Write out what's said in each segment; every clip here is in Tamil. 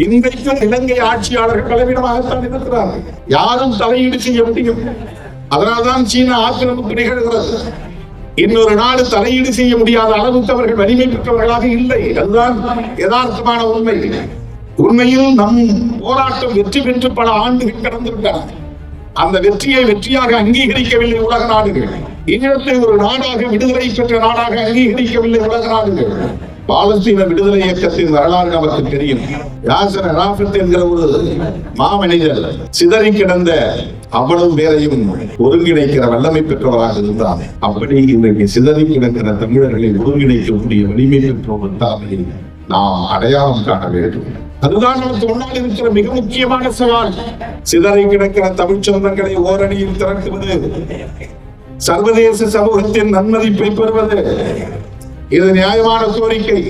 இன்றைக்கும் இலங்கை ஆட்சியாளர்கள் பலவீனமாகத்தான் இருக்கிறார்கள். யாரும் தலையீடு செய்ய முடியும். அதனால்தான் சீனா ஆக்கிரமிப்பு நிகழ்கிறது. இன்னொரு நாடு தலையீடு செய்ய முடியாத அளவுக்கு அவர்கள் வலிமை பெற்றவர்களாக இல்லை. அதுதான் யதார்த்தமான உண்மை. உண்மையில் நம் போராட்டம் வெற்றி பெற்று பல ஆண்டுகள் கடந்து விட்டன அந்த வெற்றியை வெற்றியாக அங்கீகரிக்கவில்லை உலக நாடுகள். ஈழத்தை ஒரு நாடாக விடுதலை பெற்ற நாடாக அங்கீகரிக்கவில்லை உலக நாடுகள். பாலஸ்தீன விடுதலை இயக்கத்தின் வரலாறு நமக்கு தெரியும். யாசர் அராஃபத் என்கிற ஒரு மாமனிதர் சிதறி கிடந்த அவ்வளவு பேரையும் ஒருங்கிணைக்கிற வல்லமை பெற்றவராக இருந்தார் அப்படி இன்றைக்கு சிதறி கிடக்கிற தமிழர்களை ஒருங்கிணைக்கக்கூடிய வலிமை பெற்றவர் தாமே நாம் அடையாளம் காண வேண்டும். அதுதான் நமக்கு முன்னால் இருக்கிற மிக முக்கியமான சவால். சிதறி கிடக்கிற தமிழ் சொந்தங்களை ஓரணியில் திரட்டுவது. சர்வதேச சமூகத்தின் நன்மதிப்பை பெறுவது. இது நியாயமான கோரிக்கை.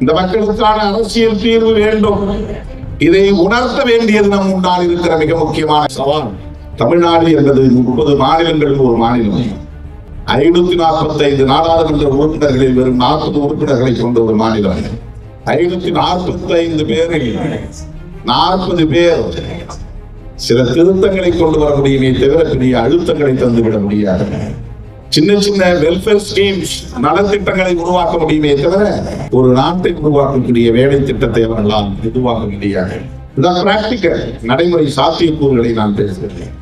இந்த மக்களுக்கான அரசியல் தீர்வு வேண்டும். இதை உணர்த்த வேண்டியது நம் முன்னால் இருக்கிற மிக முக்கியமான சவால். தமிழ்நாடு என்பது முப்பது மாநிலங்களுக்கு ஒரு மாநிலம். ஐநூத்தி நாற்பத்தி ஐந்து நாடாளுமன்ற உறுப்பினர்களில் வெறும் நாற்பது உறுப்பினர்களை கொண்ட ஒரு மாநிலம். ஐநூத்தி நாற்பத்தி ஐந்து பேரில் நாற்பது பேர் சில திருத்தங்களை கொண்டு வர முடியுமே தவிர பெரிய அழுத்தங்களை தந்துவிட முடியாது. சின்ன சின்ன வெல்ஃபேர் ஸ்கீம்ஸ் நலத்திட்டங்களை உருவாக்க முடியுமே தவிர ஒரு நாட்டை உருவாக்கக்கூடிய வேலை திட்டத்தை அவர்களால் உருவாக்க முடியாது. பிராக்டிக்கல் நடைமுறை சாத்தியக்கூறுகளை நான் பேசுகிறேன்.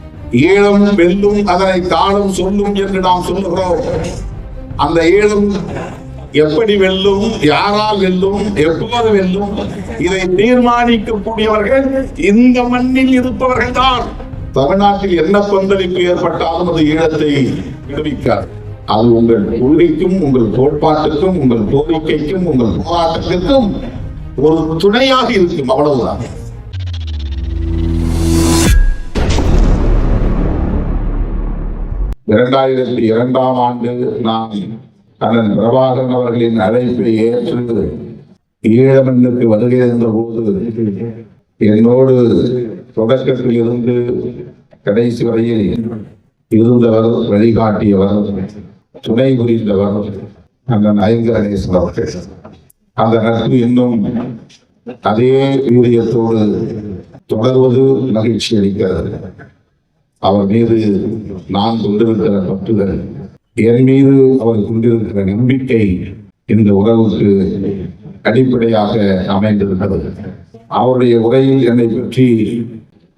ஈழம் வெல்லும் அதனை காலம் சொல்லும் என்று நாம் சொல்லுகிறோம். அந்த ஈழம் எப்படி வெல்லும் யாரால் வெல்லும் எப்போது வெல்லும் இதை தீர்மானிக்கக்கூடியவர்கள் இந்த மண்ணில் இருப்பவர்கள் தான் தமிழ்நாட்டில் என்ன கொந்தளிப்பு ஏற்பட்டாலும் அது ஈழத்தை விடுவிக்காது. அது உங்கள் கொள்கைக்கும் உங்கள் கோட்பாட்டுக்கும் உங்கள் கோரிக்கைக்கும் உங்கள் போராட்டத்திற்கும் ஒரு துணையாக இருக்கும். அவ்வளவுதான். இரண்டாயிரத்தி இரண்டாம் ஆண்டு நான் அண்ணன் பிரபாகரன் அவர்களின் அழைப்பை ஏற்று ஈழமண்ணுக்கு வருகை இருந்த போது என்னோடு தொடக்கத்தில் இருந்து கடைசி வரையில் இருந்தவர் வழிகாட்டியவர் துணை புரிந்தவர் அந்த நயங்கரேசன் அவர்கள் அந்த நட்பு இன்னும் அதே வீரியத்தோடு தொடர்வது மகிழ்ச்சி அளிக்கிறது. அவர் மீது நான் கொண்டிருக்கிற பற்றுதல் என் மீது அவர் கொண்டிருக்கிற நம்பிக்கை இந்த உறவுக்கு அடிப்படையாக அமைந்திருக்கிறது. அவருடைய உரையில் என்னை பற்றி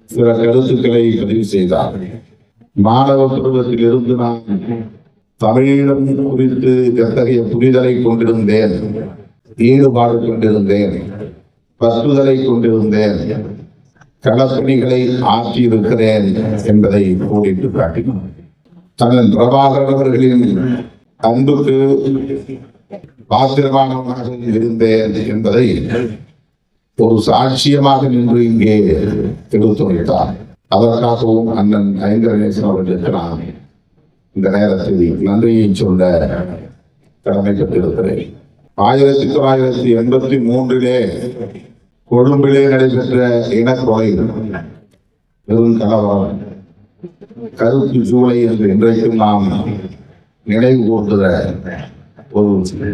சில கருத்துக்களை பதிவு செய்தார். மாணவ பருவத்தில் இருந்து நான் தமிழிடம் குறித்து எத்தகைய புரிதலை கொண்டிருந்தேன்? ஈடுபாடு கொண்டிருந்தேன். பற்றுதலை கொண்டிருந்தேன். களப்பணிகளை ஆற்றியிருக்கிறேன் என்பதை கூறிட்டு காட்டினார். தனது பிரபாகர் அவர்களின் அன்புக்கு பாத்திரமானவனாக இருந்தேன் என்பதை ஒரு சாட்சியமாக நின்று இங்கே எடுத்துரைத்தார் அதற்காகவும் அண்ணன் ஐங்கரநேசன் அவர்களுக்கு நான் இந்த நேரத்தில் நன்றியை சொல்ல கடமைப்பட்டிருக்கிறேன். ஆயிரத்தி தொள்ளாயிரத்தி எண்பத்தி மூன்றிலே கொழும்பிலே நடைபெற்ற இனக்கொலை பெரும் கலவரம். கருப்பு ஜூலை என்று இன்றைக்கும் நாம் நினைவு கூர்கிற ஒரு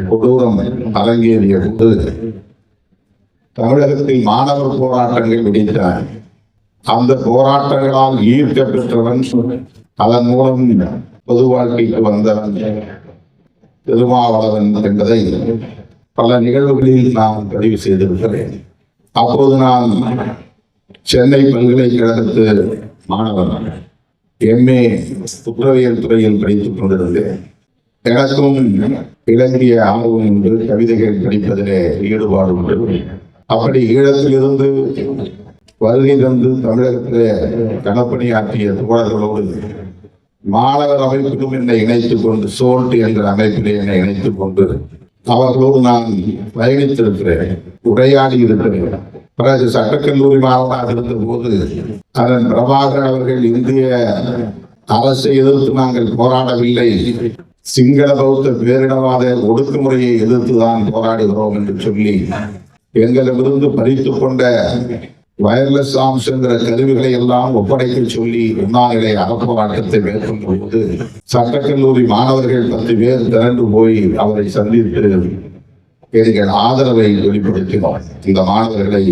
கொடூரம் அரங்கேறிய போது தமிழகத்தில் மாணவர் போராட்டங்கள் விடுத்தார் அந்த போராட்டங்களால் ஈர்க்க பெற்றவன் அதன் மூலம் பொது வாழ்க்கைக்கு வந்தவன் திருமாவளவன் என்பதை பல நிகழ்வுகளில் நான் பதிவு செய்திருக்கிறேன். அப்போது நான் சென்னை பல்கலைக்கழகத்து மாணவன் எம்ஏ குற்றவியல் துறையில் படித்துக் கொண்டிருந்தேன். எனக்கும் இலங்கிய ஆர்வம் உண்டு கவிதைகள் படிப்பதிலே ஈடுபாடு உண்டு. அப்படி ஈழத்திலிருந்து வருகை தந்து தமிழகத்திலே களப்பணியாற்றிய தோழர்களோடு மாணவர் அமைப்பிலும் என்னை இணைத்துக் கொண்டு சோல்ட் என்ற அமைப்பிலே என்னை இணைத்துக் கொண்டு அவர்களோடு நான் பயணித்திருக்கிறேன் உரையாடி இருக்கிறேன் பிறகு சட்டக்கல்லூரி மாணவனாக இருந்த போது அதன் பிரபாகர் அவர்கள் இந்திய அரசை எதிர்த்து நாங்கள் போராடவில்லை. சிங்கள பௌத்த பேரினவாத ஒடுக்குமுறையை எதிர்த்துதான் போராடுகிறோம் என்று சொல்லி எங்களிடமிருந்து பறித்துக் கொண்ட வயர்லெஸ் ஆம்ஸ் என்கிற கருவிகளை எல்லாம் ஒப்படைக்க சொல்லி உண்ணாநிலை அறப்போராட்டத்தை மேற்கொண்ட போது சட்டக்கல்லூரி மாணவர்கள் பத்து பேர் திரண்டு போய் அவரை சந்தித்து எங்கள் ஆதரவை வெளிப்படுத்தினோம் இந்த மாணவர்களை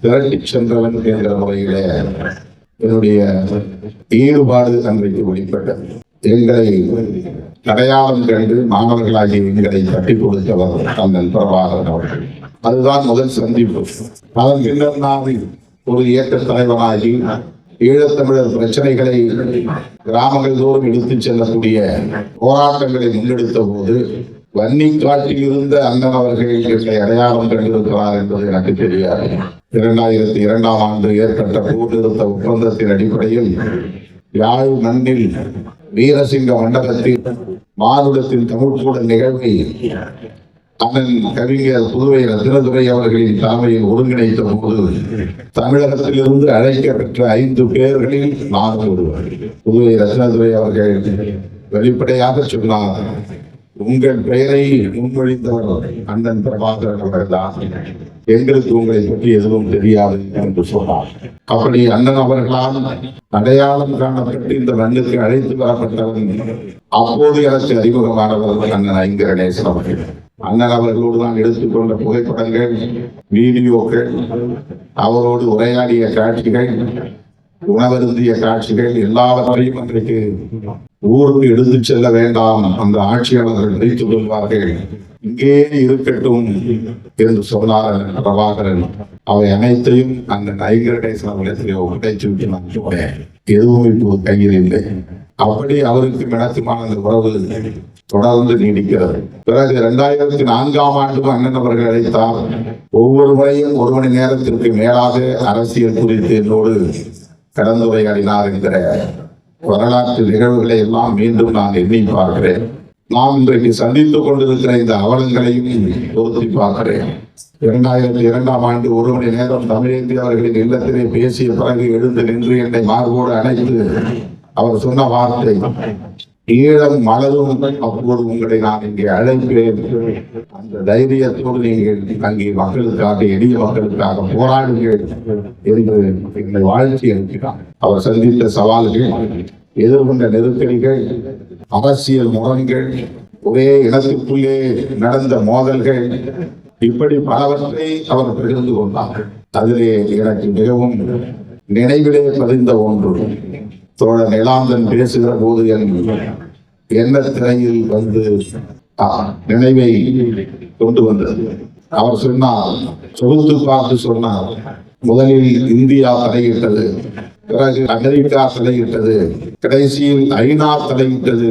திரட்டி சென்றவன் என்ற முறையிலே என்னுடைய ஈடுபாடு அன்றைக்கு வெளிப்பட்டது. எங்களை அடையாளம் கண்டு மாணவர்களாகிய எங்களை தட்டி கொடுத்தவர் தங்கள் பிரபாகரன் அவர்கள். அதுதான் முதல் சந்திப்பு. அதன் பின்னர் நான் ஒரு இயக்க தலைவனாகி ஈழத்தமிழர் பிரச்சனைகளை கிராமங்கள் தோறும் எடுத்துச் செல்லக்கூடிய போராட்டங்களை முன்னெடுத்த போது வன்னி காட்டில் இருந்த அண்ணன் அவர்கள் என்னை அடையாளம் கண்டிருக்கிறார் என்பது எனக்கு தெரியாது. இரண்டாயிரத்தி இரண்டாம் ஆண்டு ஏற்பட்ட போர் ஒப்பந்தத்தின் அடிப்படையில் யாழ் மண்ணில் வீரசிங்க மண்டபத்தில் மானுடத்தின் தமிழ்கூட நிகழ்வை அண்ணன் கவிஞர் புதுவை ரத்தினதுரை அவர்களின் தலைமையில் ஒருங்கிணைத்த போது தமிழகத்திலிருந்து அழைக்கப்பெற்ற ஐந்து பேர்களில் நான் ஒருவர். புதுவை ரத்தினதுரை அவர்கள் வெளிப்படையாக சொன்னார் உங்கள் பெயரை முன்மொழிந்தவர் அண்ணன் பிரபாகரன் அவர்கள்தான். எங்களுக்கு உங்களை பற்றி எதுவும் தெரியாது என்று சொன்னார். அப்படி அண்ணன் அவர்களால் அடையாளம் காணப்பட்டு இந்த மண்ணுக்கு அழைத்து வரப்பட்டவன் அப்போது எனக்கு அறிமுகமானவர் அண்ணன் ஐங்கரணேசன் அவர்கள். அண்ணன் அவர்களோடு நான் எடுத்துக்கொண்ட புகைப்படங்கள் வீடியோக்கள் அவரோடு உரையாடிய காட்சிகள் உணவருந்திய காட்சிகள் எல்லாவற்றையும் இன்றைக்கு ஊருக்கு எடுத்துச் செல்ல வேண்டாம். அந்த ஆட்சியாளர்கள் வைத்துக் கொள்வார்கள். இங்கே இருக்கட்டும் என்று சொன்னார் பிரபாகரன். அவை அனைத்தையும் அந்த நைகரடேசன் அவர்களிடத்திலே ஒப்படைத்து விட்டு நான் எதுவும் இப்போ கையில் இல்லை. அப்படி அவருக்கு மிடத்துமான அந்த உறவு தொடர்ந்து நீடிக்கிறது. பிறகு இரண்டாயிரத்தி நான்காம் ஆண்டு அண்ணன் அவர்கள் அழைத்தார். ஒவ்வொரு முறையும் ஒரு மணி நேரத்திற்கு மேலாக அரசியல் குறித்து என்னோடு கலந்துரையாடினார் என்கிற வரலாற்று நிகழ்வுகளை எல்லாம் மீண்டும் நான் எண்ணி பார்க்கிறேன். நாம் இன்றைக்கு சந்தித்துக் கொண்டிருக்கிற இந்த அவலங்களையும் பொருத்தி பார்க்கிறேன். இரண்டாயிரத்தி இரண்டாம் ஆண்டு ஒரு மணி நேரம் தமிழேந்தி அவர்களின் இல்லத்திலே பேசிய பிறகு எழுந்து நின்று என்னை மார்போடு அணைத்து அவர் சொன்ன வார்த்தை ஈழம் மலரும் அப்போது உங்களை நான் இங்கே அழைப்பேன். அந்த தைரியத்தோடு நீங்கள் அங்கே மக்களுக்காக எளிய மக்களுக்காக போராடுங்கள் என்று என்னை வாழ்த்தி அனுப்பினார். அவர் சந்தித்த சவால்கள் எதிர்கொண்ட நெருக்கடிகள் அரசியல் முரண்கள் ஒரே இனத்துக்குள்ளே நடந்த மோதல்கள் இப்படி பலவற்றை அவர் பகிர்ந்து கொண்டார் அதிலே எனக்கு மிகவும் நினைவிலே பதிந்த ஒன்று தோழர் நிலாந்தன் பேசுகிற போது என் எண்ண திரையில் வந்து நினைவை கொண்டு வந்தது. அவர் சொன்னார் தொகுத்து பார்த்து சொன்னார் முதலில் இந்தியா தலையிட்டது பிறகு அமெரிக்கா தலையிட்டது கடைசியில் ஐநா தலையிட்டது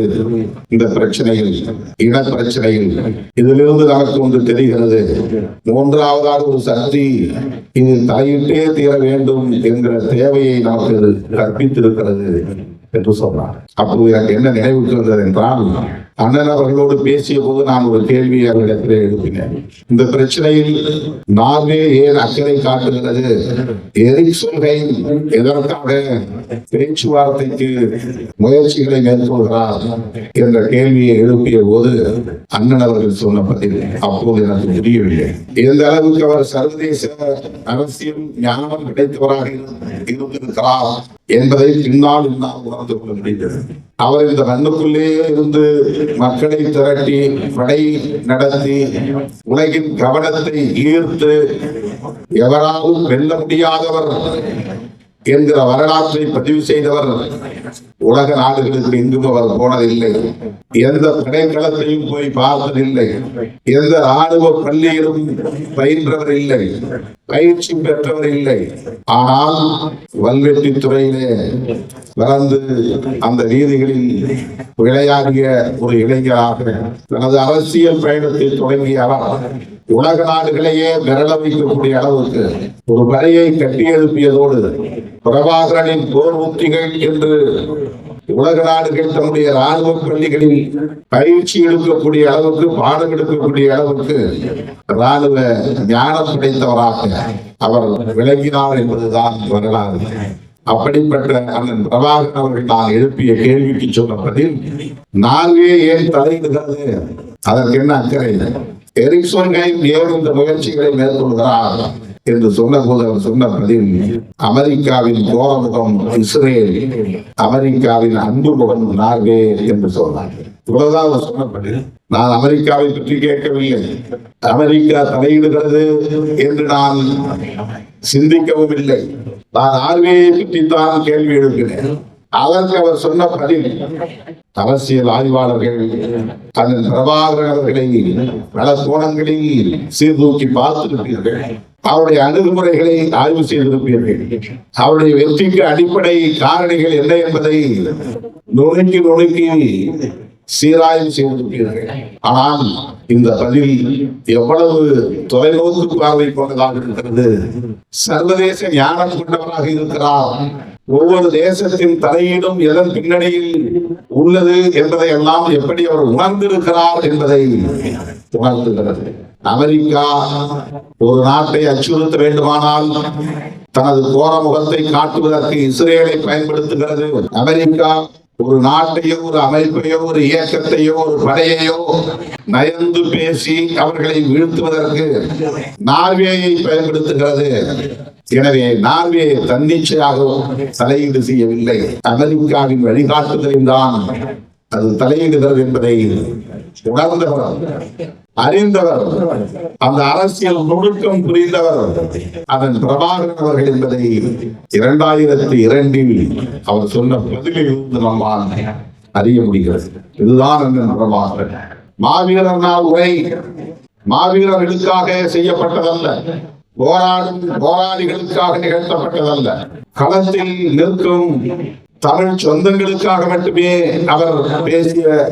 இந்த பிரச்சனையில் இன பிரச்சனையில். இதிலிருந்து நமக்கு ஒன்று தெரிகிறது. மூன்றாவதாக ஒரு சக்தி இதில் தலையிட்டே தீர வேண்டும் என்கிற தேவையை நமக்கு கற்பித்திருக்கிறது என்று சொன்னார். அப்போது எனக்கு என்ன நினைவுக்கு வந்தது என்றால் அண்ணன் அவர்களோடு பேசிய போது நான் ஒரு கேள்வியை அவரிடத்தில் எழுப்பினேன். இந்த பிரச்சனையில் நார்வே ஏன் அக்கறை காட்டுகிறது? எதை சொல்கைன் எதற்காக பேச்சுவார்த்தைக்கு முயற்சிகளை மேற்கொள்கிறார் என்ற கேள்வியை எழுப்பிய போது அண்ணன் அவர்கள் சொன்ன பதில் அப்போது எனக்கு புரியவில்லை. எந்த அளவுக்கு அவர் சர்வதேச அரசியல் ஞானம் கிடைத்தவராக இருந்திருக்கிறார் என்பதை பின்னால் என்னால் உணர்ந்து கொள்ள முடிந்தது. அவர் இந்த கண்ணுக்குள்ளேயே இருந்து மக்களை திரட்டி படை நடத்தி உலகின் கவனத்தை ஈர்த்து எவராலும் வெல்ல முடியாதவர் என்கிற வரலாற்றை பதிவு செய்தவர் உலக நாடுகளுக்கு இங்கும் அவர் போனதில்லை. எந்த படைக்களத்தையும் போய் பார்த்ததில்லை. எந்த ராணுவ பள்ளியிலும் பயின்றவர் இல்லை. பயிற்சி பெற்றவர் இல்லை. ஆனால் வல்வெட்டி துறையிலே வளர்ந்து அந்த வீதிகளில் விளையாடிய ஒரு இளைஞராக தனது அரசியல் பயணத்தை தொடங்கிய அவர் உலக நாடுகளையே விரல வைக்கக்கூடிய அளவுக்கு ஒரு படையை கட்டியெழுப்பியதோடு பிரபாகரனின் போர் உத்திகள் என்று உலக நாடுகள் தம்முடைய ராணுவ பள்ளிகளில் பயிற்சி எடுக்கக்கூடிய அளவுக்கு பாடம் எடுக்கக்கூடிய அளவுக்கு ராணுவ ஞானம் கிடைத்தவராக அவர் விளங்கினார் என்பதுதான் வரலாறு. அப்படிப்பட்ட அண்ணன் பிரபாகரன் அவர்கள் நான் எழுப்பிய கேள்விக்கு சொன்ன பதில் நார்வே ஏன் தலையிடுகிறது? அதற்கு என்ன அக்கறை? எரிக்சன் கைம் ஏன் இந்த முயற்சிகளை மேற்கொள்கிறார்? என்று சொன்னபோது அவர் சொன்ன பதில் அமெரிக்காவின் கோரமுகம் இஸ்ரேல் அமெரிக்காவின் அன்பு முகம் நார்வே என்று சொன்னார். இவ்வளவுதான் அவர் சொன்ன பதில். நான் அமெரிக்காவை பற்றி கேட்கவில்லை. அமெரிக்கா தலையிடுகிறது என்று நான் சிந்திக்கவும் இல்லை. நான் ஆர்வியை பற்றித்தான் கேள்வி எழுப்பினேன். அதற்கு அவர் சொன்ன பதில் அரசியல் ஆய்வாளர்கள் அதன் பிரபாகரர்களை பல கோணங்களில் சீர்தூக்கி பார்த்திருப்பீர்கள். அவருடைய அணுகுமுறைகளை ஆய்வு செய்திருப்பீர்கள் அவருடைய வெற்றிக்கு அடிப்படை காரணிகள் என்ன என்பதை நுணுக்கி நுணுக்கி சீராய்வு செய்திருப்பீர்கள் ஆனால் இந்த பதில் எவ்வளவு தொலைநோக்கு பார்வை கொண்டதாக இருக்கிறது. சர்வதேச ஞானம் கொண்டவராக இருக்கிறார். ஒவ்வொரு தேசத்தின் தலையீடும் எதன் பின்னணியில் உள்ளது என்பதை எல்லாம் எப்படி அவர் உணர்ந்திருக்கிறார் என்பதை உணர்ந்துகிறது அமெரிக்கா ஒரு நாட்டை அச்சுறுத்த வேண்டுமானால் தனது கோர முகத்தை காட்டுவதற்கு இஸ்ரேலை பயன்படுத்துகிறது. அமெரிக்கா ஒரு நாட்டையோ ஒரு அமைப்பையோ ஒரு இயக்கத்தையோ ஒரு படையையோ நயந்து பேசி அவர்களை வீழ்த்துவதற்கு நார்வேயை பயன்படுத்துகிறது. எனவே நார்வே தன்னிச்சையாக தலையீடு செய்யவில்லை. அமெரிக்காவின் வழிகாட்டுதலில் தான் அது தலையிடுகிறது என்பதை உணர்ந்தவர் அறிந்தவர் அந்த அரசியல் நுணுக்கம் புரிந்தவர் அதன் பிரபாகரன் அவர்கள் என்பதை இரண்டாயிரத்தி இரண்டில் அவர் சொன்ன பதிலில் இருந்து நம்மால் அறிய முடிகிறது. இதுதான் அந்த பிரபாகரன். மாவீரர் நாள் உரை. மாவீரர்களுக்காக செய்யப்பட்டதல்ல? போராடும் போராளிகளுக்காக நிகழ்த்தப்பட்டதல்ல. களத்தில் நிற்கும் தமிழ் சொந்தங்களுக்காக மட்டுமே அவர் பேசிய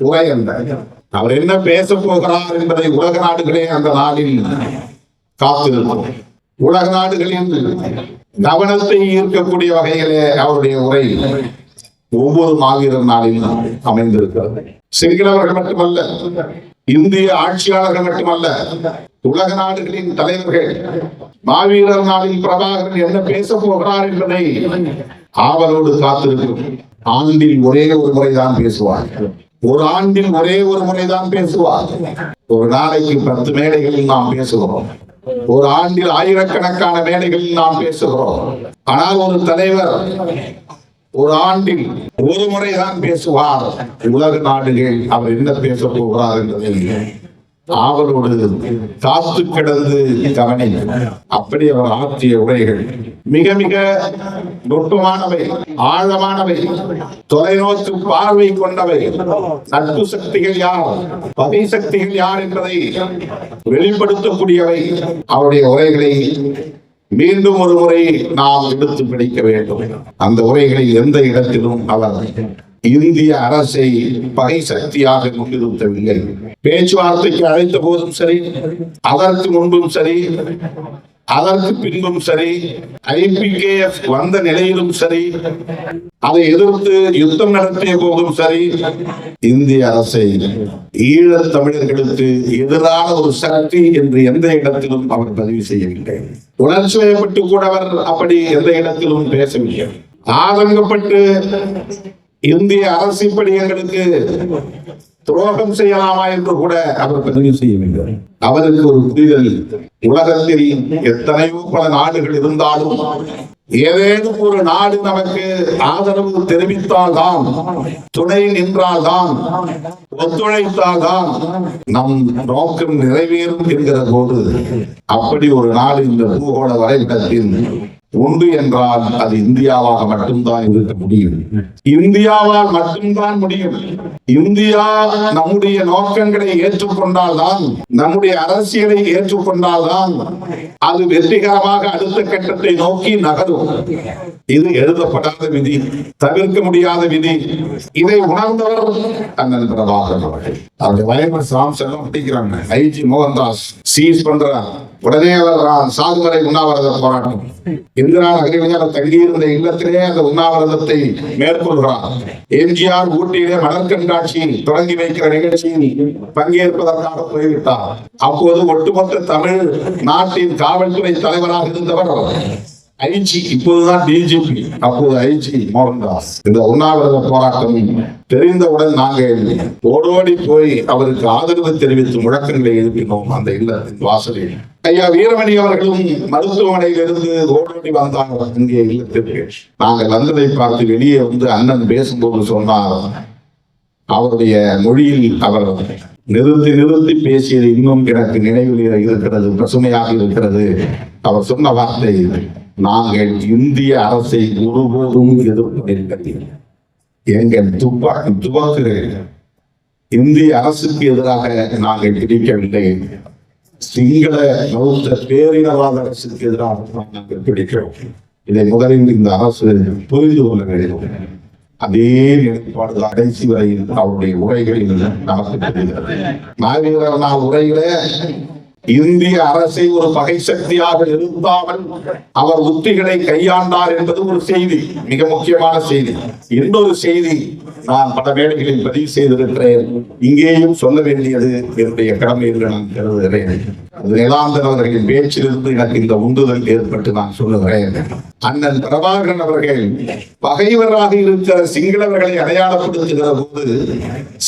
உரை அல்ல அவர் என்ன பேச போகிறார் என்பதை உலக நாடுகளே அந்த நாளில் காத்திருக்கும் உலக நாடுகளின் கவனத்தை ஈர்க்கக்கூடிய வகையிலே அவருடைய உரை ஒவ்வொரு மாவீரர் நாளிலும் அமைந்திருக்கிறது. சிங்களவர்கள் மட்டுமல்ல இந்திய ஆட்சியாளர்கள் மட்டுமல்ல உலக நாடுகளின் தலைவர்கள் மாவீரர் நாளில் பிரபாகரன் என்ன பேச போகிறார் என்பதை ஆவலோடு காத்திருக்கும். ஆண்டில் ஒரே ஒரு முறைதான் பேசுவார் ஒரு ஆண்டில் ஒரே ஒரு முறைதான் பேசுவார். ஒரு நாளைக்கு பத்து மேடைகளில் நாம் பேசுகிறோம். ஒரு ஆண்டில் ஆயிரக்கணக்கான மேடைகளில் நாம் பேசுகிறோம். ஆனால் ஒரு தலைவர் ஒரு ஆண்டில் ஒரு முறைதான் பேசுவார். உலக நாடுகள் அவர் என்ன பேச போகிறார் என்பதை அவரோடு காத்து கிடந்து கவனி அப்படி அவர் ஆற்றிய உரைகள் மிக மிக நுட்பமானவை ஆழமானவை தொலைநோக்கு பார்வை கொண்டவை. நட்பு சக்திகள் யார்? பகை சக்திகள் யார் என்பதை வெளிப்படுத்தக்கூடியவை. அவருடைய உரைகளை மீண்டும் ஒரு முறை நாம் எடுத்து பிடிக்க வேண்டும். அந்த உரைகளை எந்த இடத்திலும் அவர் இந்திய அரசை பகை சக்தியாக முன்னிறுத்தவில்லை. பேச்சுவார்த்தைக்கு அழைத்த போதும் சரி அதற்கு முன்பும் சரி அதற்கு பின்பும் சரி ஐபிகேஎஃப் வந்த நிலையிலும் சரி அதை எதிர்த்து யுத்தம் நடத்திய போதும் சரி இந்திய அரசை ஈழத் தமிழர்களுக்கு எதிரான ஒரு சக்தி என்று எந்த இடத்திலும் அவர் பதிவு செய்யவில்லை. உணர்ச்சி வயப்பட்டு கூட அவர் அப்படி எந்த இடத்திலும் பேசவில்லை. ஆதங்கப்பட்டு இந்திய அரசு இப்படி எங்களுக்கு துரோகம் செய்யலாமா என்று கூட அவர் பதிவு செய்யவில்லை. அவருக்கு ஒரு புரிதல் உலகத்தில் எத்தனையோ பல நாடுகள் இருந்தாலும் ஏதேனும் ஒரு நாடு நமக்கு ஆதரவு தெரிவித்தால்தான் துணை நின்றால்தான் ஒத்துழைத்தால்தான் நம் நோக்கம் நிறைவேறும் என்கிற போது அப்படி ஒரு நாடு இந்த பூகோள வரைபடத்தில் உண்டு என்றால் அது இந்தியாவாக மட்டும்தான் இருக்க முடியும். இந்தியாவால் மட்டும்தான் முடியும். இந்தியா நம்முடைய நோக்கங்களை ஏற்றுக்கொண்டால்தான் நம்முடைய அரசியலை ஏற்றுக்கொண்டால்தான் அது வெற்றிகரமாக அடுத்த கட்டத்தை நோக்கி நகரும். இது எழுதப்படாத விதி தவிர்க்க முடியாத விதி. இதை உணர்ந்தவர் அண்ணன் பிரபாகர் அவர்கள். அவருடைய வயது சாம் செல்லம் பிடிக்கிறாங்க ஐஜி மோகன்தாஸ் சீஸ் பண்றார். உடனே வர்றான் சாகுவரை உண்ணாவிரத போராட்டம். இந்திரா நகரில் தங்கியிருந்த இல்லத்திலே அந்த உண்ணாவிரதத்தை மேற்கொள்கிறார். எம்ஜிஆர் ஊட்டியிலே மலர் கண்காட்சி தொடங்கி வைக்கிற நிகழ்ச்சியில் பங்கேற்பதற்காக போய்விட்டார். அப்போது ஒட்டுமொத்த தமிழ் நாட்டின் காவல்துறை தலைவராக இருந்தவர் ஐஜி. இப்போதுதான் டிஜிபி. அப்போது ஐஜி மோகன்தாஸ். இந்த உண்ணாவிரத போராட்டம் தெரிந்தவுடன் நாங்கள் ஓடோடி போய் அவருக்கு ஆதரவு தெரிவித்து முழக்கங்களை எழுப்பினோம் அந்த இல்லத்தின் வாசலில். ஐயா வீரமணி அவர்களும் மருத்துவமனையில் இருந்து ஓடோடி வந்தாங்க இங்கே இல்லத்திற்கு. நாங்கள் வந்ததை பார்த்து வெளியே வந்து அண்ணன் பேசும்போது சொன்னார் அவருடைய மொழியில் அவர் நிறுத்தி நிறுத்தி பேசியது இன்னும் எனக்கு நினைவில் இருக்கிறது பசுமையாக இருக்கிறது. அவர் சொன்ன வார்த்தை நாங்கள் இந்திய அரசை ஒருபோதும் எதிர்ப்பதில்லை எங்கள் துப்பாக்கி துவக்குகள் இந்திய அரசுக்கு எதிராக நாங்கள் பிடிக்கவில்லை. சிங்கள பௌத்த பேரினவாத அரசுக்கு எதிராக நாங்கள் பிடிக்கிறோம். இதை முதலில் இந்த அரசு புரிந்து கொள்ள வேண்டும். அதே நிலைப்பாடு கடைசி வரையில் அவருடைய உரைகளில் நமக்கு தெரிகிறது நாகரீகர் நாள் இந்திய அரசை ஒரு பகை சக்தியாக இருந்தாமல் அவர் உத்திகளை கையாண்டார் என்பது ஒரு செய்தி மிக முக்கியமான செய்தி. இன்னொரு செய்தி நான் பல வேலைகளில் பதிவு செய்திருக்கிறேன். இங்கேயும் சொல்ல வேண்டியது என்னுடைய கடமை என்று நான் கருதுகிறேன். நிலாந்தர் அவர்களின் பேச்சிலிருந்து எனக்கு இந்த உந்துதல் ஏற்பட்டு நான் சொல்லுகிறேன். அண்ணன் பிரபாகரன் அவர்கள் பகைவராக இருக்கிற சிங்களவர்களை அடையாளப்படுத்துகிற போது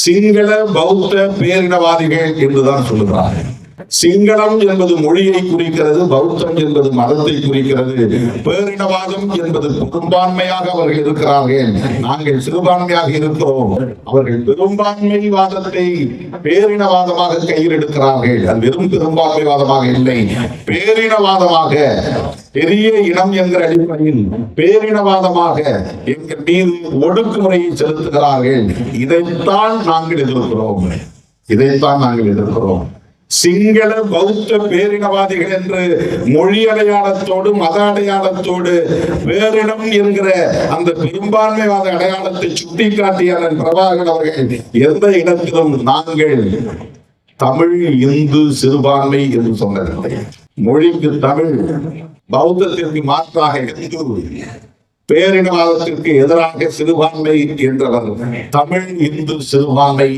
சிங்கள பௌத்த பேரினவாதிகள் என்றுதான் சொல்லுகிறார் சிங்களம் என்பது மொழியை குறிக்கிறது பௌத்தம் என்பது மதத்தை குறிக்கிறது பேரினவாதம் என்பது பெரும்பான்மையாக அவர்கள் இருக்கிறார்கள். நாங்கள் சிறுபான்மையாக இருக்கிறோம். அவர்கள் பெரும்பான்மைவாதத்தை பேரினவாதமாக கையில் எடுக்கிறார்கள் அது வெறும் பெரும்பான்மைவாதமாக இல்லை. பேரினவாதமாக பெரிய இனம் என்கிற அடிப்படையில் பேரினவாதமாக எங்கள் மீது ஒடுக்குமுறையை செலுத்துகிறார்கள். இதைத்தான் நாங்கள் எதிர்க்கிறோம். இதைத்தான் நாங்கள் எதிர்க்கிறோம். சிங்கள பௌத்த பேரினவாதிகள் என்று மொழி அடையாளத்தோடு மத அடையாளத்தோடு வேறிடம் என்கிற அந்த பெரும்பான்மைவாத அடையாளத்தை சுட்டிக்காட்டிய அண்ணன் பிரபாகர் அவர்கள் எந்த இடத்திலும் நாங்கள் தமிழ் இந்து சிறுபான்மை என்று சொன்னதில்லை. மொழிக்கு தமிழ் பௌத்தத்திற்கு மாற்றாக இந்து பேரினவாதத்திற்கு எதிராக சிறுபான்மை என்றவர் தமிழ் இந்து சிறுபான்மை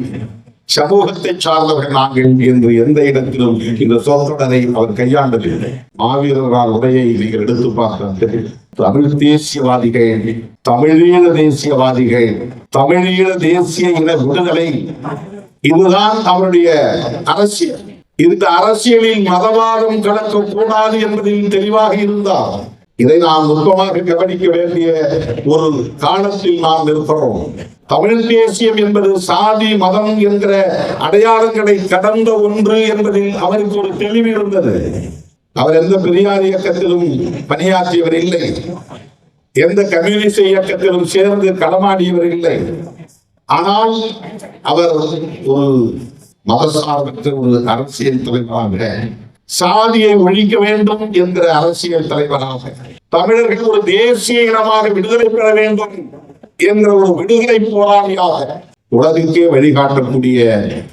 சமூகத்தை சார்ந்தவர்கள் நாங்கள் என்று எந்த இடத்திலும் இந்த சொற்றொடரை அவர் கையாண்டதில்லை. மாவீரரால் உரையை நீங்கள் எடுத்து பார்த்தால் தமிழ் தேசியவாதிகள் தமிழீழ தேசியவாதிகள் தமிழீழ தேசிய இன விடுதலை இதுதான் அவருடைய அரசியல். இந்த அரசியலில் மதவாதம் கலக்கக்கூடாது என்பதில் தெளிவாக இருந்தார் இதை நாம் நுட்பமாக கவனிக்க வேண்டிய ஒரு காலத்தில் நாம் இருக்கிறோம் தமிழ் தேசியம் என்பது சாதி மதம் என்கிற அடையாளங்களை கடந்த ஒன்று என்பதில் அவருக்கு ஒரு தெளிவு இருந்தது. அவர் எந்த பெரியார் இயக்கத்திலும் பணியாற்றியவர் இல்லை. எந்த கம்யூனிஸ்ட் இயக்கத்திலும் சேர்ந்து களமாடியவர் இல்லை. ஆனால் அவர் ஒரு மதசார்பற்ற ஒரு அரசியல் தலைவராக சாதியை ஒழிக்க வேண்டும் என்கிற அரசியல் தலைவராக தமிழர்கள் ஒரு தேசிய இனமாக விடுதலை பெற வேண்டும் என்ற ஒரு விடுதலை போராளியாக உலகுக்கே வழிகாட்டக்கூடிய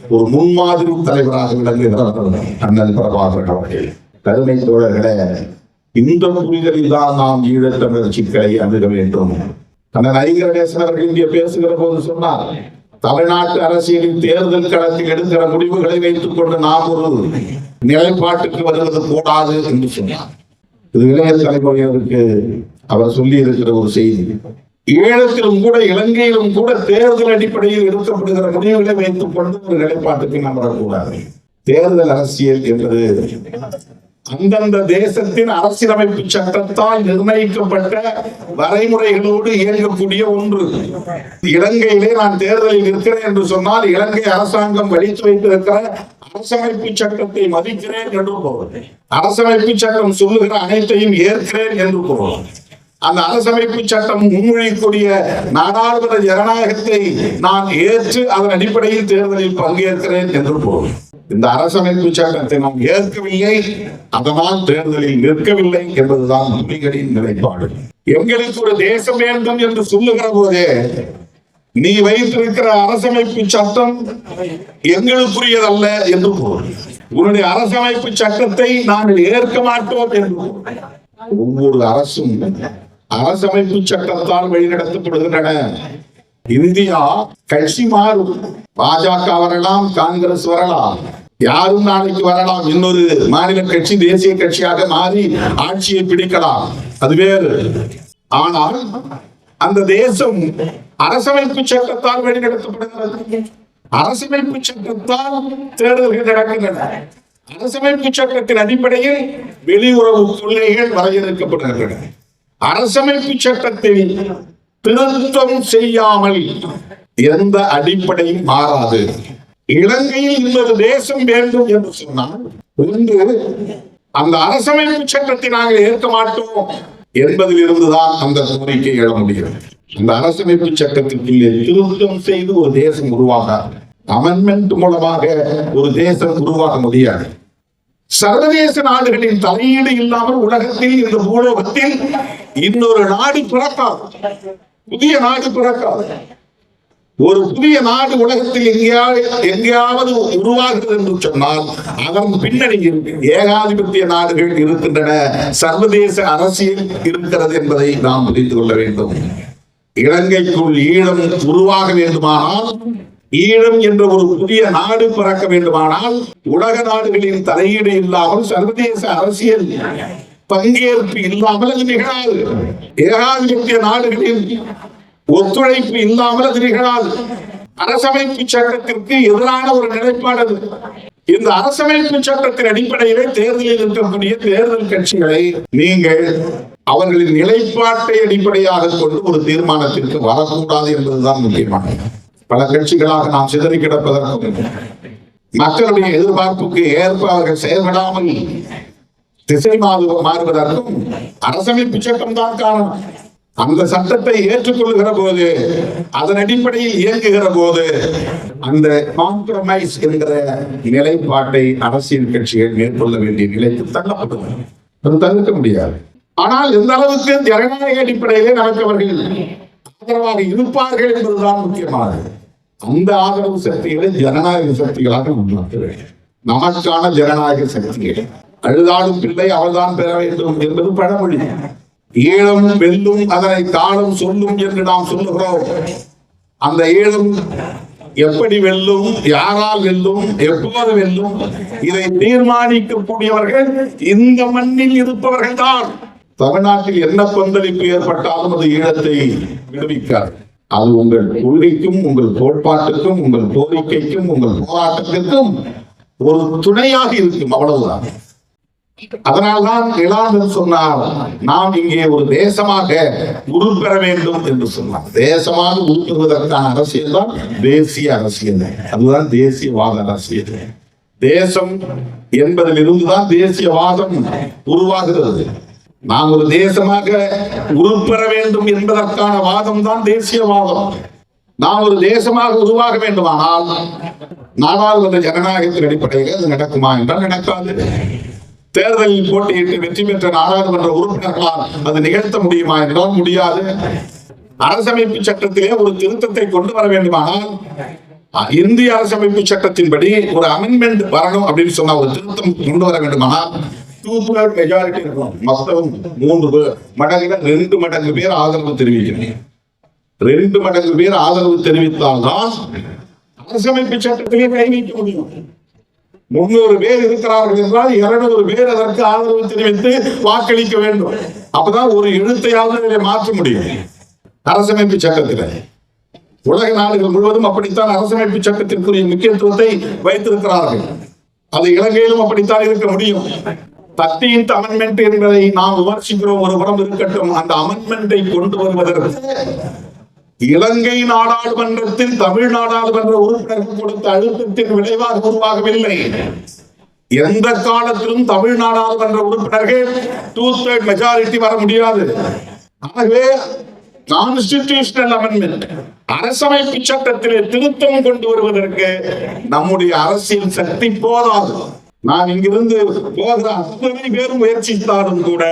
ஒரு முன்மாதிரி தலைவராக விளங்குகிறார் அண்ணன் பிரபாகர் அவர்கள். கருமை தோழர்களே இந்த புரிதலில் தான் நாம் ஈழத்தமிழர் சிக்கலை அணுக வேண்டும். அண்ணன் ஐங்கரநேசன் அவர்கள் இங்கே பேசுகிற போது சொன்னார் தமிழ்நாட்டு அரசியலில் தேர்தல் களத்தில் எடுக்கிற முடிவுகளை வைத்துக் கொண்டு நாம் ஒரு நிலைப்பாட்டுக்கு வருவது கூடாது என்று சொன்னார். இது இளைய தலைமுறையினருக்கு அவர் சொல்லி இருக்கிற ஒரு செய்தி. ஈழத்திலும் கூட இலங்கையிலும் கூட தேர்தல் அடிப்படையில் எடுக்கப்படுகிற முடிவுகளை வைத்துக் கொண்டு ஒரு நிலைப்பாட்டுக்கு நாம் வரக்கூடாது. தேர்தல் அரசியல் என்பது அந்தந்த தேசத்தின் அரசியலமைப்பு சட்டத்தால் நிர்ணயிக்கப்பட்ட வரைமுறைகளோடு இயங்கக்கூடிய ஒன்று. இலங்கையிலே நான் தேர்தலில் இருக்கிறேன் என்று சொன்னால் இலங்கை அரசாங்கம் வலித்து வைத்திருக்கிற அரசமைப்பு சட்டத்தை மதிக்கிறேன் என்று பொருள் அரசமைப்பு சட்டம் சொல்லுகிற அனைத்தையும் ஏற்கிறேன் என்று பொருள் அந்த அரசமைப்பு சட்டம் முன்மொழியக்கூடிய நாடாளுமன்ற ஜனநாயகத்தை நான் ஏற்று அதன் அடிப்படையில் தேர்தலில் பங்கேற்கிறேன் என்று பொருள் இந்த அரசமைப்பு சட்டத்தை நாம் ஏற்கவில்லை அதனால் தேர்தலில் நிற்கவில்லை என்பதுதான் புலிகளின் நிலைப்பாடு. எங்களுக்கு ஒரு தேசம் வேண்டும் என்று சொல்லுகிற போதே நீ வைத்திருக்கிற அரசமைப்பு சட்டம் எங்களுக்குரியதல்ல என்று உன்னுடைய அரசமைப்பு சட்டத்தை நாங்கள் ஏற்க மாட்டோம் என்று ஒவ்வொரு அரசும் அரசமைப்பு சட்டத்தால் வழிநடத்தப்படுகின்றன. இந்தியா கட்சி மாறும். பாஜக வரலாம் காங்கிரஸ் வரலாம். யாரும் நாளைக்கு வரலாம். இன்னொரு மாநில கட்சி தேசிய கட்சியாக மாறி ஆட்சியை பிடிக்கலாம். அது வேறு. ஆனால் அந்த தேசம் அரசமைப்பு சட்டத்தால் வழிநடத்தப்படுகிறது அரசமைப்பு சட்டத்தால் தேர்தல்கள் நடக்கின்றன. அரசமைப்பு சட்டத்தின் அடிப்படையில் வெளியுறவு கொள்கைகள் வரையறுக்கப்படுகின்றன. அரசமைப்பு சட்டத்தில் திருத்தம் செய்யாமல் எந்த அடிப்படையும் மாறாது. இலங்கையில் இன்னொரு தேசம் வேண்டும் என்று சொன்னால் ஒன்று அந்த அரசமைப்பு சட்டத்தை நாங்கள் ஏற்க மாட்டோம். என்பதிலிருந்துதான் அந்த கோரிக்கை எழ முடிகிறது. அந்த அரசமைப்பு சட்டத்திற்குள்ளே திருத்தம் செய்து ஒரு தேசம் உருவாகாது. அமெண்ட்மெண்ட் மூலமாக ஒரு தேசம் உருவாக முடியாது. சர்வதேச நாடுகளின் தலையீடு இல்லாமல் உலகத்தில் இந்த பூலோகத்தில் இன்னொரு நாடு பிறக்காது. புதிய நாடு பிறக்காது. ஒரு புதிய நாடு உலகத்தில் எங்கேயாவது எங்கேயாவது உருவாகிறது என்று சொன்னால் அதன் பின்னணியில் ஏகாதிபத்திய நாடுகள் இருக்கின்றன சர்வதேச அரசியல் இருக்கிறது என்பதை நாம் புரிந்து கொள்ள வேண்டும். இலங்கைக்குள் ஈழம் உருவாக வேண்டுமானால் ஈழம் என்ற ஒரு புதிய நாடு பிறக்க வேண்டுமானால் உலக நாடுகளின் தலையீடு இல்லாமல் சர்வதேச அரசியல் பங்கேற்பு இல்லாமல் அது நிகழாது. ஏகாதிபத்திய நாடுகளின் ஒத்துழைப்பு இல்லாமல் அது அரசமைப்பு சட்டத்திற்கு எதிரான ஒரு நிலைப்பாடு அது. இந்த அரசமைப்பு சட்டத்தின் அடிப்படையிலே தேர்தலில் இருக்கக்கூடிய தேர்தல் கட்சிகளை நீங்கள் அவர்களின் நிலைப்பாட்டை அடிப்படையாக கொண்டு ஒரு தீர்மானத்திற்கு வரக்கூடாது என்பதுதான் முக்கியமானது பல கட்சிகளாக நாம் சிதறி கிடப்பதற்கும் மக்களுடைய எதிர்பார்ப்புக்கு ஏற்ப அவர்கள் செயல்படாமல் திசை மாறு மாறுவதற்கும் அரசமைப்பு சட்டம் தான் காரணம். அந்த சட்டத்தை ஏற்றுக்கொள்கிற போது அதன் அடிப்படையில் இயங்குகிற போது அந்த காம்ப்ரமைஸ் என்கிற நிலைப்பாட்டை அரசியல் கட்சிகள் மேற்கொள்ள வேண்டிய நிலைக்கு தள்ளப்பட்டது அது தவிர்க்க முடியாது. ஆனால் எந்த அளவுக்கு ஜனநாயக அடிப்படையிலே நமக்கு அவர்கள் ஆதரவாக இருப்பார்கள் என்பதுதான் முக்கியமானது. அந்த ஆதரவு சக்திகளை ஜனநாயக சக்திகளாக முன்னிறுத்த வேண்டும். நமக்கான ஜனநாயக சக்திகள். அழுதாடும் பிள்ளை அவள்தான் பெற வேண்டும் என்பது பழமொழி. ஈழம் வெல்லும் அதனை தானும் சொல்லும் என்று நாம் சொல்லுகிறோம். அந்த ஈழம் எப்படி வெல்லும் யாரால் வெல்லும் எப்போது வெல்லும் இதை தீர்மானிக்கக்கூடியவர்கள் இந்த மண்ணில் இருப்பவர்கள் தான் தமிழ்நாட்டில் என்ன கொந்தளிப்பு ஏற்பட்டாலும் அது ஈழத்தை விடுவிக்காது. அது உங்கள் கொள்கைக்கும் உங்கள் கோட்பாட்டுக்கும் உங்கள் கோரிக்கைக்கும் உங்கள் போராட்டத்திற்கும் ஒரு துணையாக இருக்கும். அவ்வளவுதான். அதனால்தான் இளாந்தன் சொன்னார் நாம் இங்கே ஒரு தேசமாக உருப்பெற வேண்டும் என்று சொன்னார். தேசமாக உருப்பெறுவதற்கான அரசியல் தான் தேசிய அரசியல். அதுதான் தேசியவாத அரசியல். தேசம் என்பதில் இருந்துதான் தேசியவாதம் உருவாகிறது. நாம் ஒரு தேசமாக உருப்பெற வேண்டும் என்பதற்கான வாதம் தான் தேசியவாதம். நாம் ஒரு தேசமாக உருவாக வேண்டுமானால் நாடாளுமன்ற ஜனநாயகத்தின் அடிப்படையில் அது நடக்குமா என்றால் நடக்காது. தேர்தலில் போட்டியிட்டு வெற்றி பெற்ற நாடாளுமன்ற உறுப்பினர்களால் அது நிகழ்த்த முடியுமா என்றால் முடியாது. அரசமைப்பு சட்டத்திலே ஒரு திருத்தத்தை கொண்டு வர வேண்டுமானால் இந்திய அரசமைப்பு சட்டத்தின்படி ஒரு அமெண்ட்மெண்ட் வரணும் அப்படின்னு சொன்னா ஒரு திருத்தம் கொண்டு வர வேண்டுமானால் டூ தேர்ட் மெஜாரிட்டி இருக்கணும். மொத்தம் மூன்று மடங்குல ரெண்டு மடங்கு பேர் ஆதரவு தெரிவிக்கிறேன் ரெண்டு மடங்கு பேர் ஆதரவு தெரிவித்தால்தான் அரசமைப்பு சட்டத்திலே கை வைக்க முடியும். முன்னூறு பேர் இருக்கிறார்கள் என்றால் இருநூறு பேர் அதற்கு ஆதரவு தெரிவித்து வாக்களிக்க வேண்டும். அப்பதான் ஒரு எழுத்தையாவது மாற்ற முடியும். அரசமைப்பு சட்டத்தில். உலக நாடுகள் முழுவதும் அப்படித்தான் அரசமைப்பு சட்டத்திற்குரிய முக்கியத்துவத்தை வைத்திருக்கிறார்கள். அது இலங்கையிலும் அப்படித்தான் இருக்க முடியும். தர்டீன்த் அமெண்ட்மெண்ட் என்பதை நாம் விமர்சிக்கிறோம். ஒரு புறம் இருக்கட்டும். அந்த அமெண்ட்மெண்டை கொண்டு வருவதற்கு இலங்கை நாடாளுமன்றத்தில் தமிழ் நாடாளுமன்ற உறுப்பினர்கள் கொடுத்த அழுத்தத்தின் விளைவாக உருவாகவில்லை. எந்த காலத்திலும் தமிழ் நாடாளுமன்ற உறுப்பினர்கள் டூ தேர்ட் மெஜாரிட்டி வர முடியாது. ஆகவே கான்ஸ்டிடியூஷனல் அமெண்ட்மெண்ட் அரசமைப்பு சட்டத்திலே திருத்தம் கொண்டு வருவதற்கு நம்முடைய அரசியல் சக்தி போதாது. நான் இங்கிருந்து போகிற அத்தனை பேரும் முயற்சித்தாலும் கூட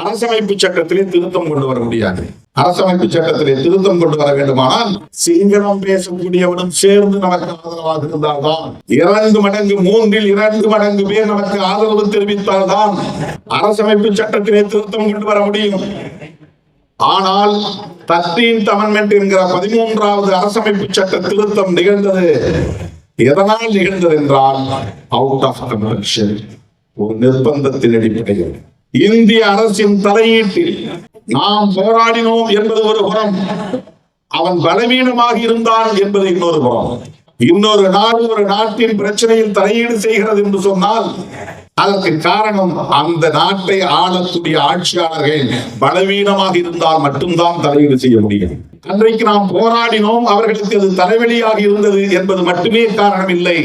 அரசமைப்பு சட்டத்திலே திருத்தம் கொண்டு வர முடியாது. அரசமைப்பு சட்டத்திலே திருத்தம் கொண்டு வர வேண்டுமானால் சிங்களம் பேசக்கூடியவனும் சேர்ந்து நமக்கு ஆதரவாக இருந்தால்தான் இரண்டு மடங்கு மூன்றில் இரண்டு மடங்கு பேர் நமக்கு ஆதரவு தெரிவித்தால்தான் அரசமைப்பு சட்டத்திலே திருத்தம் கொண்டு வர முடியும். ஆனால் தர்டீன்த் அமெண்ட்மெண்ட் என்கிற பதிமூன்றாவது அரசமைப்பு சட்ட திருத்தம் நிகழ்ந்தது. எதனால் நிகழ்ந்தது என்றால் அவுட் ஆஃப் கன்வென்ஷன் ஒரு நிர்பந்தத்தின் அடிப்படையில் இந்திய அரசின் தலையீட்டில் நாம் போராடினோம் என்பது ஒரு புறம். அவன் பலவீனமாக இருந்தான் என்பது இன்னொரு புறம். இன்னொரு நாடு ஒரு நாட்டின் பிரச்சனையில் தலையீடு செய்கிறது என்று சொன்னால் அதற்கு காரணம் அந்த நாட்டை ஆளக்கூடிய ஆட்சியாளர்கள் பலவீனமாக இருந்தால் மட்டும்தான் தலையீடு செய்ய முடியும். அன்றைக்கு நாம் போராடினோம் அவர்களுக்கு அது தலைவலியாக இருந்தது என்பது மட்டுமே காரணம் இல்லை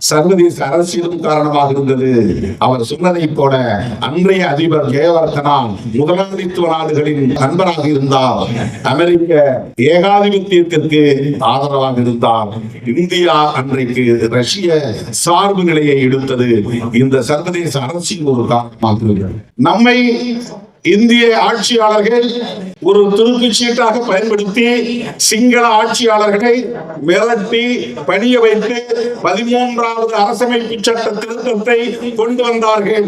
சர்வதேச அரசியலும் காரணமாக இருந்தது. அவர் சொன்னதை போல அன்றைய அதிபர் ஜெயவர்தனா முதலாளித்துவ நாடுகளின் நண்பராக இருந்தார். அமெரிக்க ஏகாதிபத்தியத்திற்கு ஆதரவாக இருந்தார். இந்தியா அன்றைக்கு ரஷ்ய சார்பு நிலையை எடுத்தது. இந்த சர்வதேச அரசியல் ஒரு காரணமாக நம்மை இந்திய ஆட்சியாளர்கள் ஒரு துருப்பு சீட்டாக பயன்படுத்தி சிங்கள ஆட்சியாளர்களை மிரட்டி பணிய வைத்து பதிமூன்றாவது அரசமைப்பு சட்ட திருத்தத்தை கொண்டு வந்தார்கள்.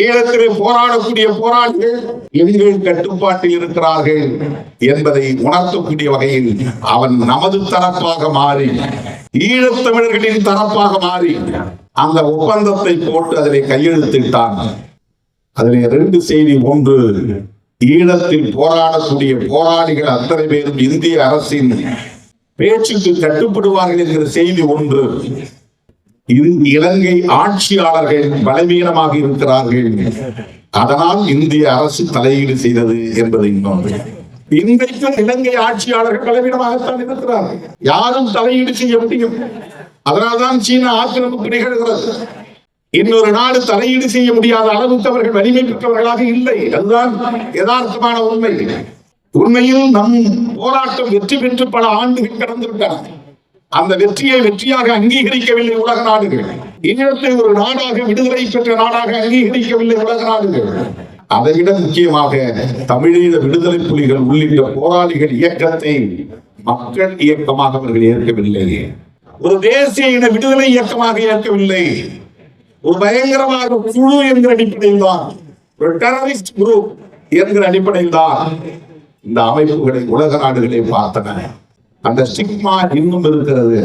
ஈழத்திலே போராடக்கூடிய போராளிகள் எங்கள் கட்டுப்பாட்டில் இருக்கிறார்கள் என்பதை உணர்த்தக்கூடிய வகையில் அவன் நமது தரப்பாக மாறி ஈழத்தமிழர்களின் தரப்பாக மாறி அந்த ஒப்பந்தத்தை போட்டு அதிலே கையெழுத்திட்டான். அதில் ரெண்டு செய்தி ஒன்று ஈழத்தில் போராடக்கூடிய போராளிகள் அத்தனை பேரும் இந்திய அரசின் பேச்சுக்கு கட்டுப்படுவார்கள் என்கிற செய்தி ஒன்று. இது இலங்கை ஆட்சியாளர்கள் பலவீனமாக இருக்கிறார்கள். அதனால் இந்திய அரசு தலையீடு செய்தது என்பது இன்னொன்று. இன்றைக்கும் இலங்கை ஆட்சியாளர்கள் பலவீனமாகத்தான் இருக்கிறார்கள். யாரும் தலையீடு செய்ய முடியும். அதனால்தான் சீனா ஆக்கிரமிப்பு நிகழ்கிறது. இன்னொரு நாடு தலையீடு செய்ய முடியாத அளவுக்கு அவர்கள் வலிமை பெற்றவர்களாக இல்லை. அதுதான் யதார்த்தமான உண்மை. உண்மையில் நம் போராட்டம் வெற்றி பெற்று பல ஆண்டுகள் கடந்து அந்த வெற்றியை வெற்றியாக அங்கீகரிக்கவில்லை உலக நாடுகள். ஈழத்தை ஒரு நாடாக விடுதலை பெற்ற நாடாக அங்கீகரிக்கவில்லை உலக நாடுகள். அதைவிட முக்கியமாக தமிழீழ விடுதலை புலிகள் உள்ளிட்ட போராளிகள் இயக்கத்தை மக்கள் இயக்கமாக அவர்கள் ஏற்கவில்லை. ஒரு தேசிய இன விடுதலை இயக்கமாக ஏற்கவில்லை. பயங்கரமாக குழு என்கிற அடிப்படையில் தான். ஒரு டெரரிஸ்ட் குரூப் என்கிற அடிப்படையில் தான் இந்த அமைப்புகளை உலக நாடுகளை பார்த்தன. அந்த ஸ்டிக்மா இன்னும் இருக்கிறது.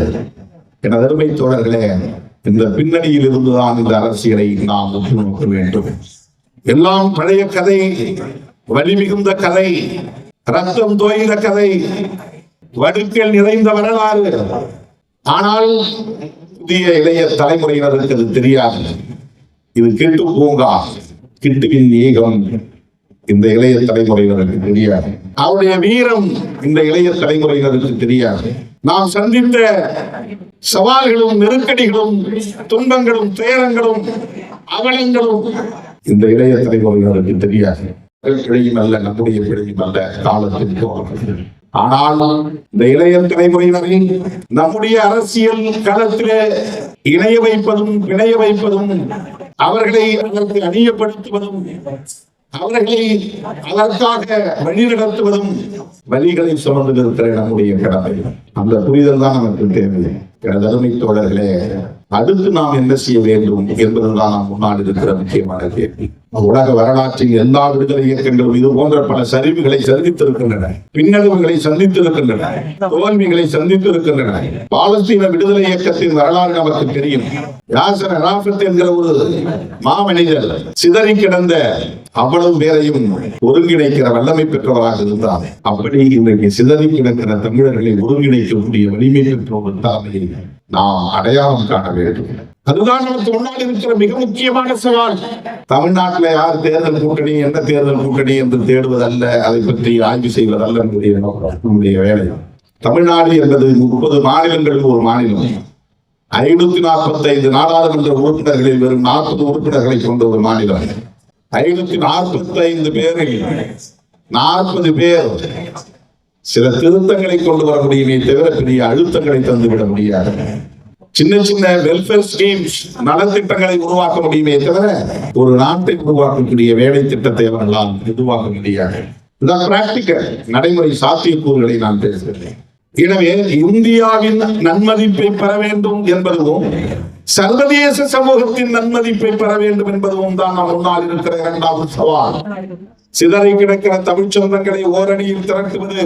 என அருமை தோழர்களே இந்த பின்னணியில் இருந்துதான் இந்த அரசியலை நாம் உற்று நோக்க வேண்டும். எல்லாம் பழைய கதை வலி மிகுந்த கதை ரத்தம் தோய்ந்த கதை வடுக்கள் நிறைந்த வரலாறு. ஆனால் புதிய இளைய தலைமுறையினருக்கு அது தெரியாது. இது கிட்டு பூங்கா கிட்டுவின் ஏகம். இந்த இளைய தலைமுறையினருக்கு தெரியாது. அவருடைய வீரம் இந்த இளைய தலைமுறையினருக்கு தெரியாது. நாம் சந்தித்த சவால்களும் நெருக்கடிகளும் துன்பங்களும் துயரங்களும் அவலங்களும் இந்த இளைய தலைமுறையினருக்கு தெரியாது. பிழையும் அல்ல நம்முடைய பிழையும் அல்ல காலத்திற்கு ஆனால் இந்த இளைய தலைமுறையினரை நம்முடைய அரசியல் களத்திலே இணைய வைப்பதும் பிணைய வைப்பதும் அவர்களை அதற்கு அணியப்படுத்துவதும் அவர்களை அதற்காக வழிநடத்துவதும் வழிகளை சுமந்து இருக்கிற நம்முடைய கடமை. அந்த புரிதல் தான் நமக்கு தேவை எனது அருமை தோழர்களே அடுத்து நாம் என்ன செய்ய வேண்டும் என்பதுதான் நாம் முன்னால் இருக்கிற முக்கியமான கேள்வி. உலக வரலாற்றில் எல்லா விடுதலை இயக்கங்களும் இது போன்ற பல சரிவுகளை சந்தித்திருக்கின்றன பின்னடைவுகளை சந்தித்திருக்கின்றன தோல்விகளை சந்தித்திருக்கின்றன. பாலஸ்தீன விடுதலை இயக்கத்தின் வரலாறு நமக்கு தெரியும். யாசர் அராஃபத் என்கிற ஒரு மாமனிதர் சிதறி கிடந்த அவ்வளவு பேரையும் ஒருங்கிணைக்கிற வல்லமை பெற்றவராக இருந்தார் அப்படி இன்றைக்கு சிதறி கிடக்கிற தமிழர்களை ஒருங்கிணைக்கக்கூடிய வலிமை பெற்ற ஒரு நாம் அடையாளம் காண வேண்டும். அதுதான் நமக்கு முன்னால் இருக்கிற மிக முக்கியமான சவால். தமிழ்நாட்டில் யார் தேர்தல் கூட்டணி என்ன தேர்தல் கூட்டணி என்று தேடுவதல்ல அதை பற்றி ஆய்வு செய்வதல்ல நம்முடைய நம்முடைய வேலை. தமிழ்நாடு என்பது முப்பது மாநிலங்களில் ஒரு மாநிலம். ஐநூத்தி நாற்பத்தி ஐந்து நாடாளுமன்ற உறுப்பினர்களில் வெறும் நாற்பது உறுப்பினர்களை கொண்ட ஒரு மாநிலம். ஐநூத்தி நாற்பத்தி ஐந்து பேரில் நாற்பது பேர் சில திருத்தங்களை கொண்டு வர முடியுமே. தவிர பெரிய அழுத்தங்களை தந்து விட முடியாது. சின்ன சின்ன வெல்ஃபேர் ஸ்கீம்ஸ் நலத்திட்டங்களை உருவாக்க முடியுமே தவிர ஒரு நாட்டை உருவாக்கக்கூடிய வேலை திட்டத்தை அவர்களால் உருவாக்க முடியாது. பிராக்டிக்கல் நடைமுறை சாத்தியக்கூறுகளை நான் பேசுகிறேன். எனவே இந்தியாவின் நன்மதிப்பை பெற வேண்டும் என்பதும் சர்வதேச சமூகத்தின் நன்மதிப்பை பெற வேண்டும் என்பதும் தான் நம் முன்னால் இருக்கிற இரண்டாவது சவால். சிதறி கிடக்கிற தமிழ் சொந்தங்களை ஓரணியில் திரட்டுவது.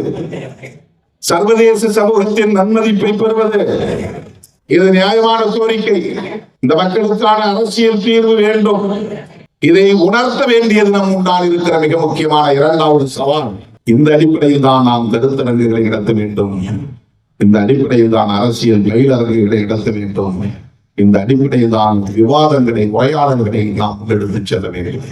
சர்வதேச சமூகத்தின் நன்மதிப்பை பெறுவது. இது நியாயமான கோரிக்கை. இந்த மக்களுக்கான அரசியல் தீர்வு வேண்டும். இதை உணர்த்த வேண்டியது நம் முன்னால் இருக்கிற மிக முக்கியமான இரண்டாவது சவால். இந்த அடிப்படையில் தான் நாம் கருத்தரங்குகளை நடத்த வேண்டும். இந்த அடிப்படையில் தான் அரசியல் பயிலரங்குகளை நடத்த வேண்டும். இந்த அடிப்படையில் தான் விவாதங்களை உரையாடல்களை நாம் எடுத்துச் செல்ல வேண்டும்.